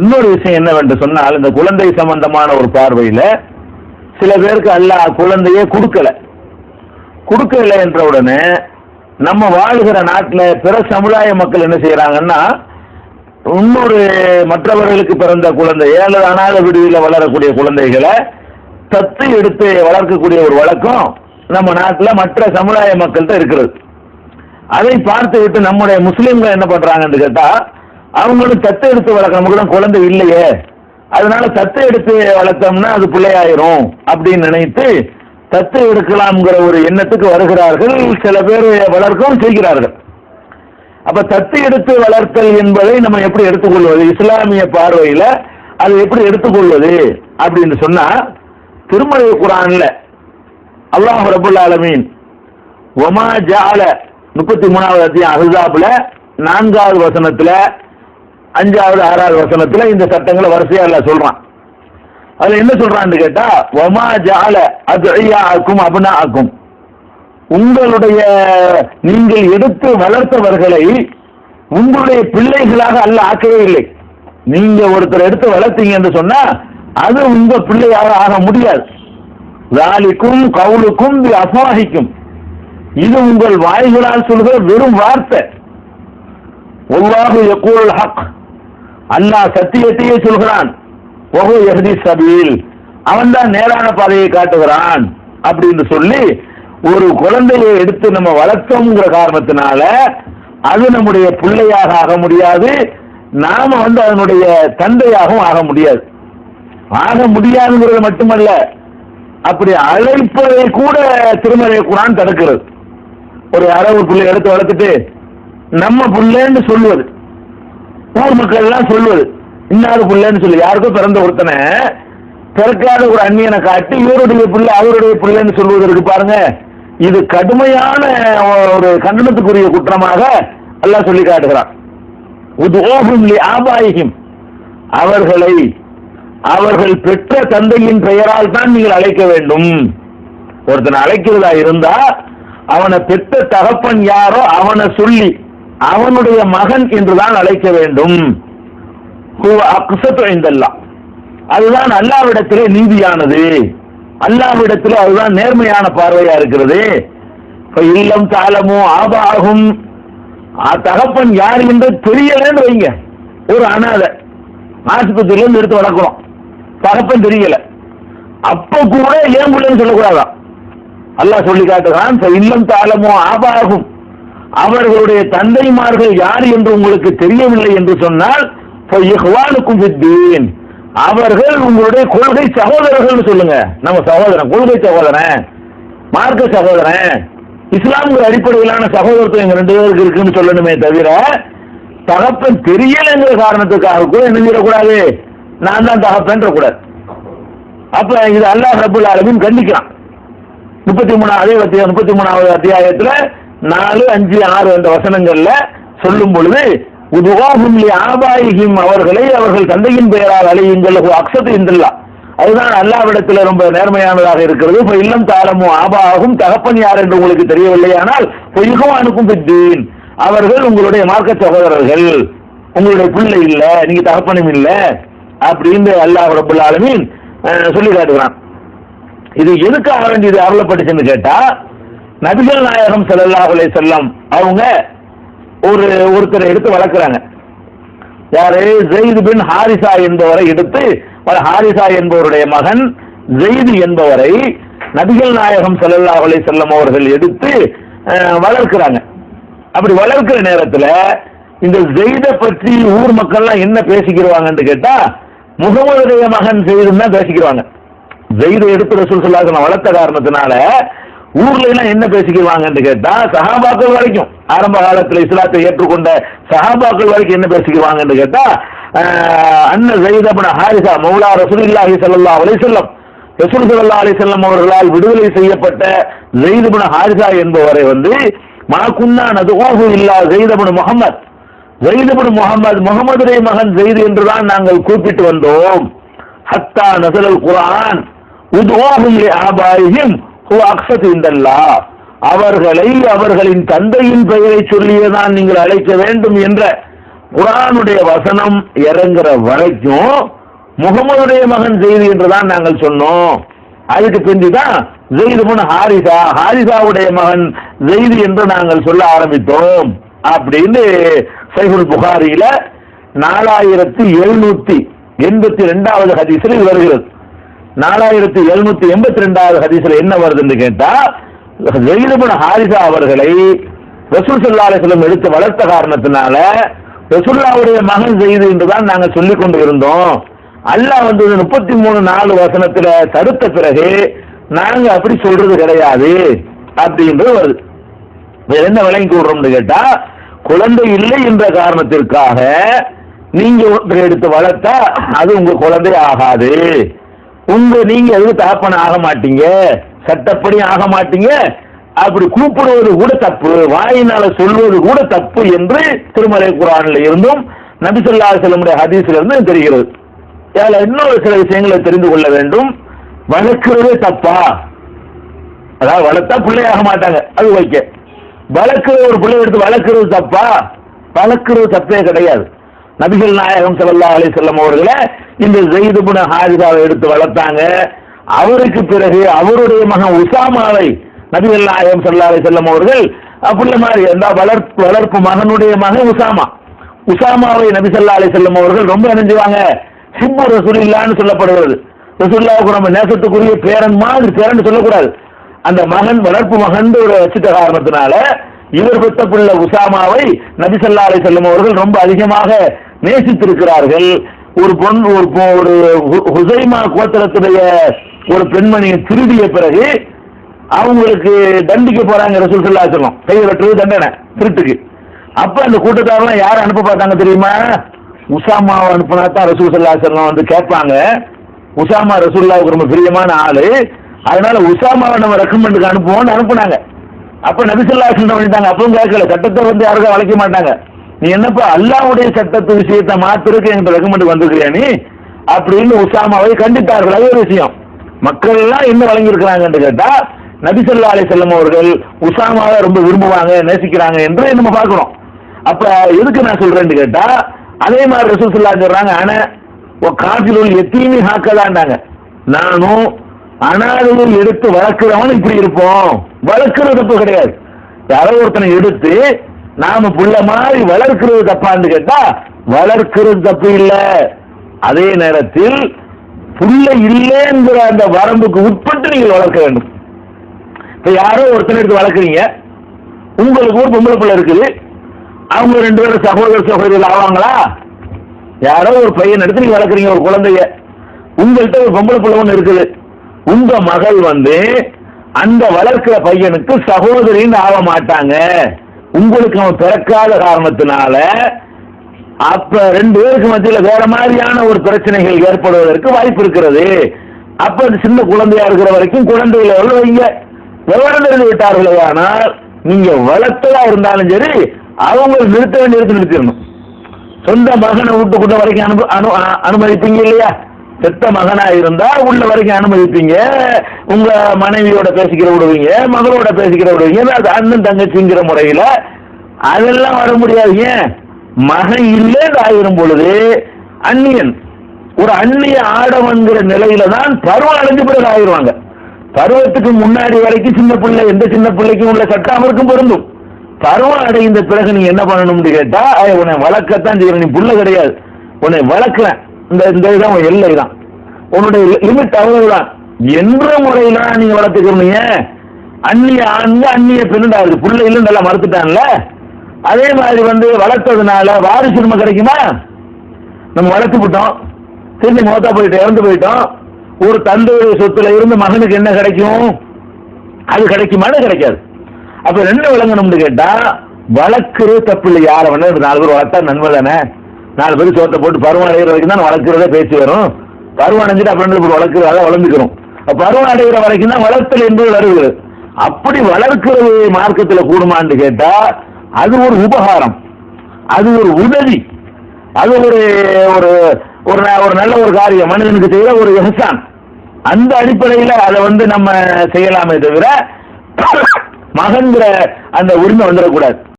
இன்னொரு விஷயம் என்னவென்று சொன்னால் இந்த குழந்தை சம்பந்தமான ஒரு பார்வையில சில பேருக்கு அல்லாஹ் குழந்தையே கொடுக்கல. கொடுக்கல என்ற உடனே நம்ம வாழ்கிற நாட்டில் பிற சமுதாய மக்கள் என்ன செய்யறாங்கன்னா இன்னொரு மற்றவர்களுக்கு பிறந்த குழந்தை அல்லது அனாத விடுதியில் வளரக்கூடிய குழந்தைகளை தத்து எடுத்து வளர்க்கக்கூடிய ஒரு வழக்கம் நம்ம நாட்டில் மற்ற சமுதாய மக்கள்கிட்ட இருக்கிறது. அதை பார்த்து விட்டு நம்முடைய முஸ்லீம்கள் என்ன பண்றாங்கன்னு கேட்டா அவங்களும் தத்தை எடுத்து வளர்க்கணும். கூட குழந்தை இல்லையே. அதனால தத்து எடுத்து வளர்த்தோம்னா அது பிள்ளையாயிரும் அப்படின்னு நினைத்து தத்து எடுக்கலாம்ங்கிற ஒரு எண்ணத்துக்கு வருகிறார்கள். சில பேர் வளர்க்கவும் செய்கிறார்கள். அப்ப தத்து எடுத்து வளர்த்தல் என்பதை நம்ம எப்படி எடுத்துக்கொள்வது? இஸ்லாமிய பார்வையில அது எப்படி எடுத்துக்கொள்வது அப்படின்னு சொன்னா திருமலை குரான்ல அல்லாஹ் ரபுல் ஆலமீன் ஒமா ஜால முப்பத்தி மூணாவது அத்தியம் அஹாப்ல நான்காவது வசனத்துல அஞ்சாவது ஆறாவது வசனத்துல இந்த சட்டங்களை வரிசையா எல்லாம் சொல்றான். அதுல என்ன சொல்றான்னு கேட்டா ஒமா ஜால அது ஆக்கும் அபுனா ஆக்கும் உங்களுடைய நீங்கள் எடுத்து வளர்த்தவர்களை உங்களுடைய பிள்ளைகளாக அல்ல ஆக்கவே இல்லை. நீங்க ஒருத்தர் எடுத்து வளர்த்தீங்க என்று சொன்னா அது உங்க பிள்ளையாக ஆக முடியாது. வேலிக்கும் கவுலுக்கும் அசாகிக்கும் இது உங்கள் வாய்களால் சொல்கிற வெறும் வார்த்தை. ஒவ்வாறு யக்கூல் ஹக். அல்லாஹ் சத்தியத்தையே சொல்கிறான். ஒஹு எஹதி சபீல் அவன் தான் நேரான பாதையை காட்டுகிறான் அப்படின்னு சொல்லி ஒரு குழந்தையை எடுத்து நம்ம வளர்த்தோங்கிற காரணத்தினால அது நம்முடைய பிள்ளையாக ஆக முடியாது நாம வந்து அதனுடைய தந்தையாகவும் ஆக முடியாது. ஆக முடியாதுங்கிறது மட்டுமல்ல அப்படி அழைப்பதை கூட திருமலை குரான் தடுக்கிறது. ஒரு அரபு பிள்ளை எடுத்து வளர்த்துட்டு நம்ம பிள்ளைன்னு சொல்லுவது. ஊர் மக்கள் எல்லாம் சொல்லுவது இன்னாரு பிள்ளைன்னு சொல்லி. யாருக்கோ பிறந்த ஒருத்தனை பிறக்காத ஒரு அந்நியனை காட்டி இவருடைய பிள்ளை அவருடைய பிள்ளைன்னு சொல்வது இருக்கு பாருங்க. இது கடுமையான ஒரு கண்டனத்துக்குரிய குற்றமாக அல்லாஹ் சொல்லி காட்டுகிறான். உத்ஓஹும் அவர்களை அவர்கள் பெற்ற தந்தையின் பெயரால் தான் நீங்கள் அழைக்க வேண்டும். ஒருத்தனை அழைக்கிறதா இருந்தா அவனை பெற்ற தகப்பன் யாரோ அவனை சொல்லி அவனுடைய மகன் என்றுதான் அழைக்க வேண்டும். அதுதான் அல்லாவிடத்திலே நீதியானது. அல்லாவிடத்திலே அதுதான் நேர்மையான பார்வையா இருக்கிறது. இல்லம் தாளமோ ஆபாகும். ஆ, தகப்பன் யார் என்று தெரியலன்னு வைங்க. ஒரு அனாதை. ஆஸ்பத்திரியில இருந்து எடுத்து வளர்க்குறோம் தகப்பன் தெரியல. அப்ப கூட ஏன் பிள்ளைன்னு சொல்லக்கூடாதான் அல்லாஹ் சொல்லி காட்டுகிறான் இல்லம் தாளமோ ஆபாகும். அவர்களுடைய தந்தைமார்கள் யார் என்று உங்களுக்கு தெரியவில்லை என்று சொன்னால் "ஃப அவர்கள் உங்களுடைய கொள்கை சகோதரர்கள் சொல்லுங்க. நம்ம சகோதரன் கொள்கை சகோதரன் மார்க்க சகோதரன். இஸ்லாம்ங்கிற அடிப்படையிலான சகோதரத்துவம் எங்க ரெண்டு பேருக்கு இருக்குன்னு சொல்லணுமே தவிர தகப்பன் தெரியலைங்கிற காரணத்துக்காக கூட என்ன செய்யக்கூடாது? நான் தான் தகப்பன்ற கூடாது அப்ப இது அல்லாஹ் ரபுல் ஆலமீன் கண்டிக்கிறான். முப்பத்தி மூணாவது முப்பத்தி மூணாவது அத்தியாயத்துல நாலு அஞ்சு ஆறு என்ற வசனங்கள்ல சொல்லும் பொழுது உதுவாகும்லி ஆபாயிகிம் அவர்களை அவர்கள் தந்தையின் பெயரால் அழையுங்கள் அக்ஷத்து இன்றல்லா அதுதான் அல்லாவிடத்தில் ரொம்ப நேர்மையானதாக இருக்கிறது. இப்ப இல்லம் தாளமும் ஆபாகும் தகப்பன் யார் என்று உங்களுக்கு தெரியவில்லையானால் அனுப்பும் பித்தீன் அவர்கள் உங்களுடைய மார்க்க சகோதரர்கள் உங்களுடைய பிள்ளை இல்ல நீங்க தகப்பனும் இல்ல அப்படின்னு அல்லாஹ் ரபுல் ஆலமீன் சொல்லி காட்டுகிறான். இது எதுக்காக வேண்டியது அருளப்பட்டுச்சுன்னு கேட்டா நபிகள் நாயகம் ஸல்லல்லாஹு செல்லம் அவங்க ஒரு ஒருத்தரை எடுத்து வளர்க்குறாங்க. யாரு? ஜெயிது பின் ஹாரிசா என்பவரை எடுத்து ஹாரிசா என்பவருடைய மகன் ஜெயிது என்பவரை நபிகள் நாயகம் ஸல்லல்லாஹு செல்லம் அவர்கள் எடுத்து வளர்க்கிறாங்க. அப்படி வளர்க்கிற நேரத்தில் இந்த ஜெயித பற்றி ஊர் மக்கள்லாம் என்ன பேசிக்கிறவாங்கன்னு கேட்டா முகமதுடைய மகன் ஜெயிதுன்னு தான் பேசிக்கிறாங்க ஜெயிதை எடுத்து ரசூல் சொல்லாத வளர்த்த காரணத்தினால ஊர்ல எல்லாம் என்ன பேசிக்கிறாங்கன்னு கேட்டா சஹாபாக்கள் வரைக்கும். ஆரம்ப காலத்துல இஸ்லாத்தை ஏற்றுக்கொண்ட சஹாபாக்கள் வரைக்கும் என்ன பேசிக்கிறாங்கன்னு கேட்டா ஆஹ், அன்ன ஜெயிதபன ஹாரிசா மௌலா ரசூலுல்லாஹி சல்லா அலைஹி வஸல்லம் ரசூல் சல்லா அலைஹி செல்லம் அவர்களால் விடுதலை செய்யப்பட்ட ஜெயிதபன ஹாரிசா என்பவரை வந்து மாக்குன்னா நதுவாஹு இல்லா ஜெயிதபன முகமது ஜெயிதுபன் முகமது முகமதுரை மகன் ஜெயிது என்றுதான் நாங்கள் கூப்பிட்டு வந்தோம். ஹத்தா நசலல் குரான் உதுவாஹும் ஆபாயும் ஆபாயிஹிம் அவர்களை அவர்களின் தந்தையின் பெயரை சொல்லியதான் நீங்கள் அழைக்க வேண்டும் என்ற குரானுடைய வசனம் இறங்குற வரைக்கும் முகமதுடைய மகன் செய்தி என்றுதான் நாங்கள் சொன்னோம். அதுக்கு பிந்திதான் ஜெயிது முன் ஹாரிசா ஹாரிசாவுடைய மகன் ஜெயிது என்று நாங்கள் சொல்ல ஆரம்பித்தோம். அப்படின்னு சைகுல் புகாரியில நாலாயிரத்தி எழுநூத்தி எண்பத்தி ரெண்டாவது ஹதீஸில் வருகிறது. நாலாயிரத்தி எழுநூத்தி எண்பத்தி ரெண்டாவது ஹதீஸ்ல என்ன வருதுன்னு கேட்டா ஜெயிதுபுன் ஹாரிசா அவர்களை ரசூல் சல்லா அலிஸ்லம் எடுத்து வளர்த்த காரணத்தினால ரசுல்லாவுடைய மகன் செய்து என்றுதான் நாங்கள் சொல்லிக் கொண்டு இருந்தோம். அல்லாஹ் வந்து முப்பத்தி மூணு நாலு வசனத்துல தடுத்த பிறகு நாங்க அப்படி சொல்றது கிடையாது அப்படின்றது வருது. என்ன விளங்கி கூடுறோம்னு கேட்டா குழந்தை இல்லை என்ற காரணத்திற்காக நீங்க எடுத்து வளர்த்தா அது உங்க குழந்தை ஆகாது. உங்க நீங்க எதுவும் தகப்பன ஆக மாட்டீங்க? சட்டப்படி ஆக மாட்டீங்க. அப்படி கூப்பிடுவது கூட தப்பு வாயினால சொல்வது கூட தப்பு என்று திருமலை குரானில் இருந்தும் நபிசல்லா செல்லமுடைய ஹதீஸ்ல இருந்து தெரிகிறது. அதில் இன்னொரு சில விஷயங்களை தெரிந்து கொள்ள வேண்டும். வளர்க்கிறதே தப்பா? அதாவது வளர்த்தா பிள்ளையாக மாட்டாங்க. அது வைக்க வளர்க்கிற ஒரு பிள்ளை எடுத்து வளர்க்கிறது தப்பா? வளர்க்கிறது தப்பே கிடையாது. நபிகள் நாயகம் சல்லா அலி செல்லம் அவர்களை இந்த ஜெயித் இப்னு ஹாரிசாவை எடுத்து வளர்த்தாங்க. அவருக்கு பிறகு அவருடைய மகன் உசாமாவை நபிகள் நாயகம் சல்லா அலி செல்லம் அவர்கள் அப்படி மாதிரி அந்த வளர்ப்பு வளர்ப்பு மகனுடைய மகன் உசாமா. உசாமாவை நபி சல்லா அலி செல்லம் அவர்கள் ரொம்ப நினைஞ்சுவாங்க. ஹிப்பு ரசூலில்லான்னு சொல்லப்படுகிறது. ரசூல்லாவுக்கு நம்ம நேசத்துக்குரிய பேரன் மாதிரி பேரன் சொல்லக்கூடாது. அந்த மகன் வளர்ப்பு மகன் ஒரு வச்சிட்ட காரணத்தினால இவர் பெற்ற பிள்ளை உசாமாவை நபிசல்லா அலி செல்லும் அவர்கள் ரொம்ப அதிகமாக நேசித்திருக்கிறார்கள். ஒரு பொன் ஒரு பொ- ஒரு ஹு- ஹுசைமா கோத்திரத்துடைய ஒரு பெண்மணியை திருடிய பிறகு அவங்களுக்கு தண்டிக்க போறாங்க ரசூல் சொல்லா சொல்லும் கை வெட்டுறது தண்டனை திருட்டுக்கு. அப்ப அந்த கூட்டத்தாரெல்லாம் யாரும் அனுப்ப பார்த்தாங்க தெரியுமா? உசாமாவை அனுப்புனா தான் ரசூல் சல்லா சொல்லம் வந்து கேட்பாங்க. உசாமா ரசூல்லாவுக்கு ரொம்ப பிரியமான ஆளு. அதனால உசாமாவை நம்ம ரெக்கமெண்டுக்கு அனுப்புவோம்னு அனுப்புனாங்க. அப்ப நபிசல்லா சொல்ல பண்ணிட்டாங்க அப்பவும் கேட்கல. சட்டத்தை வந்து யாருக்கும் வளைக்க மாட்டாங்க. நீ என்னப்பா அல்லாவுடைய சட்டத்து விஷயத்தை மாத்திருக்கு எங்க ரெக்கமெண்ட் வந்திருக்கிறியா நீ? அப்படின்னு உசாமாவை கண்டித்தார்கள். அது ஒரு விஷயம். மக்கள் எல்லாம் என்ன வழங்கியிருக்கிறாங்கன்னு கேட்டா நபிசல்லா அலி செல்லம் அவர்கள் உசாமாவை ரொம்ப விரும்புவாங்க நேசிக்கிறாங்க என்று நம்ம பார்க்கணும். அப்ப எதுக்கு நான் சொல்றேன்னு கேட்டா அதே மாதிரி ரசூல் சொல்லா சொல்றாங்க ஆனா காற்றில் எத்தீமி ஹாக்கலாண்டாங்க நானும் அனாதையில் எடுத்து வளர்க்கிறவன் இப்படி இருப்போம். வளர்க்கிறது தப்பு கிடையாது. யாரோ ஒருத்தனை எடுத்து நாம புள்ள மாதிரி வளர்க்கிறது தப்பான்னு கேட்டா வளர்க்கிறது தப்பு இல்ல. அதே நேரத்தில் புள்ள இல்லைங்கிற அந்த வரம்புக்கு உட்பட்டு நீங்கள் வளர்க்க வேண்டும். இப்ப யாரோ ஒருத்தனை எடுத்து வளர்க்குறீங்க. உங்களுக்கு ஒரு பொம்பளை பிள்ளை இருக்குது. அவங்க ரெண்டு பேரும் சகோதர சகோதரிகள் ஆவாங்களா? யாரோ ஒரு பையன் எடுத்து நீங்க வளர்க்குறீங்க ஒரு குழந்தைய. உங்கள்கிட்ட ஒரு பொம்பளை பிள்ளை ஒன்று இருக்குது. உங்க மகள் வந்து அந்த வளர்க்கிற பையனுக்கு சகோதரின்னு ஆக மாட்டாங்க. உங்களுக்கு அவன் பிறக்காத காரணத்தினால அப்ப ரெண்டு பேருக்கு மத்தியில் வேற மாதிரியான ஒரு பிரச்சனைகள் ஏற்படுவதற்கு வாய்ப்பு இருக்கிறது. அப்ப சின்ன குழந்தையா இருக்கிற வரைக்கும் குழந்தைகளை எவ்வளவு வைங்க. விவரம் தெரிந்து விட்டார்களே ஆனால் நீங்க வளர்த்ததா இருந்தாலும் சரி அவங்க நிறுத்த வேண்டிய நிறுத்தி நிறுத்திடணும். சொந்த மகனை வீட்டுக்குள்ள வரைக்கும் அனுப அனு அனுமதிப்பீங்க இல்லையா? செத்த மகனா இருந்தா உள்ள வரைக்கும் அனுமதிப்பீங்க. உங்க மனைவியோட பேசிக்கிற விடுவீங்க மகளோட பேசிக்கிற விடுவீங்க. அது அண்ணன் தங்கச்சிங்கிற முறையில அதெல்லாம் வர முடியாது. ஏன்? மகன் இல்லைன்னு ஆயிரும் பொழுது அந்நியன் ஒரு அந்நிய ஆடவன்கிற நிலையில தான் பருவம் அடைஞ்ச பிறகு ஆயிடுவாங்க. பருவத்துக்கு முன்னாடி வரைக்கும் சின்ன பிள்ளை எந்த சின்ன பிள்ளைக்கும் உள்ள சட்டம் அவருக்கும் பொருந்தும். பருவம் அடைந்த பிறகு நீ என்ன பண்ணணும்னு கேட்டா உன்னை வளர்க்கத்தான் செய்யணும் நீ புள்ள கிடையாது. உன்னை வளர்க்கிறேன். இந்த இந்த இதுதான் உன் எல்லை தான். உன்னுடைய லிமிட் அவ்வளவுதான் என்ற முறையில நீங்க வளர்த்துக்கிறீங்க. அந்நிய ஆண்க அந்நிய பெண்ணுடா இருக்கு. பிள்ளை இல்லைன்னு நல்லா மறுத்துட்டான்ல அதே மாதிரி வந்து வளர்த்ததுனால வாரிசு நம்ம கிடைக்குமா? நம்ம வளர்த்து விட்டோம். திரும்பி மோத்தா போயிட்டு இறந்து போயிட்டோம். ஒரு தந்தையுடைய சொத்துல இருந்து மகனுக்கு என்ன கிடைக்கும்? அது கிடைக்குமானு கிடைக்காது. அப்ப ரெண்டு விளங்கணும்னு கேட்டா வளர்க்கிறது தப்பு இல்லை. யாரை வேணா ஒரு நாலு பேர் வளர்த்தா நன்மை தானே? நாலு பேர் சோத்தை போட்டு பருவம் அடைகிற வரைக்கும் தான் வளர்க்குறதே பேச்சு வரும். பருவம் அடைஞ்சிட்டு அப்புறம் ரெண்டு பேர் வளர்க்குறது அதை வளர்ந்துக்கிறோம் பருவம் அடைகிற வரைக்கும் தான் வளர்த்தல் என்பது வருகிறது. அப்படி வளர்க்கிறது மார்க்கத்தில் கூடுமான்னு கேட்டா அது ஒரு உபகாரம். அது ஒரு உதவி. அது ஒரு ஒரு ஒரு ந- ஒரு நல்ல ஒரு காரியம். மனிதனுக்கு செய்யற ஒரு எஹசான். அந்த அடிப்படையில் அதை வந்து நம்ம செய்யலாமே தவிர மகன்கிற அந்த உரிமை வந்துடக்கூடாது.